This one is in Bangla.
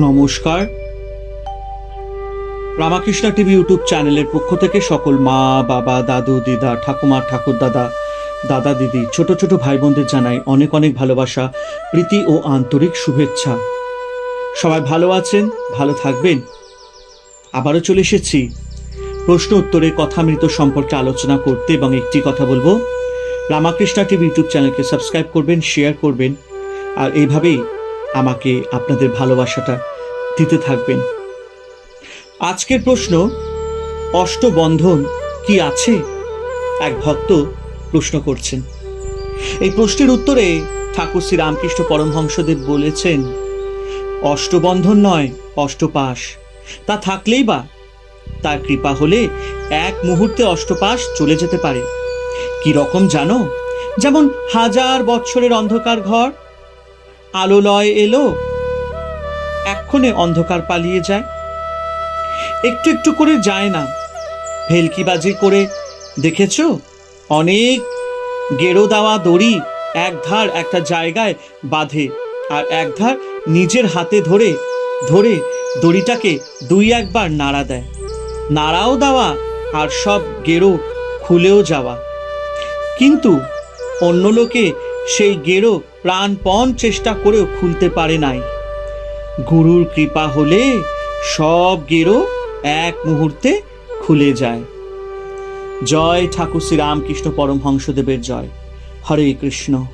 নমস্কার। রামাকৃষ্ণ টিভি ইউটিউব চ্যানেলের পক্ষ থেকে সকল মা, বাবা, দাদু, দিদা, ঠাকুমা, ঠাকুর দাদা দাদা, দিদি, ছোট ছোট ভাই বোনদের জানাই অনেক অনেক ভালোবাসা, প্রীতি ও আন্তরিক শুভেচ্ছা। সবাই ভালো আছেন? ভালো থাকবেন? আবারও চলে এসেছি। প্রশ্ন উত্তরের কথামৃত সম্পর্কে আলোচনা করতে এবং একটি কথা বলব। রামাকৃষ্ণ টিভি ইউটিউব চ্যানেলকে সাবস্ক্রাইব করবেন, শেয়ার করবেন, আর এইভাবেই আমাকে আপনাদের ভালোবাসাটা দিতে থাকবেন। আজকের প্রশ্ন, অষ্টবন্ধন কি আছে? এক ভক্ত প্রশ্ন করছেন। এই প্রশ্নের উত্তরে ঠাকুর শ্রী রামকৃষ্ণ পরমহংসদেব বলেছেন, অষ্টবন্ধন নয়, অষ্টপাশ। তা থাকলেই বা তার কৃপা হলে এক মুহূর্তে অষ্টপাশ চলে যেতে পারে। কি রকম জানো? যেমন হাজার বৎসরের অন্ধকার ঘর আলো লয় এলো। এক্ষণে অন্ধকার পালিয়ে যায়। একটু একটু করে যায় না। ভেলকিবাজি করে, দেখেছ? অনেক গেরো দেওয়া দড়ি এক ধার একটা জায়গায় বাঁধে আর এক ধার নিজের হাতে ধরে ধরে দড়িটাকে দুই একবার নাড়া দেয়। নাড়াও দেওয়া আর সব গেরো খুলেও যাওয়া। কিন্তু অন্য লোকে সেই গেরো প্রাণপণ চেষ্টা করেও খুলতে পারে নাই। গুরুর কৃপা হলে সব গেরো এক মুহূর্তে খুলে যায়। জয় ঠাকুর শ্রী রামকৃষ্ণ পরমহংসদেবের জয়। হরে কৃষ্ণ।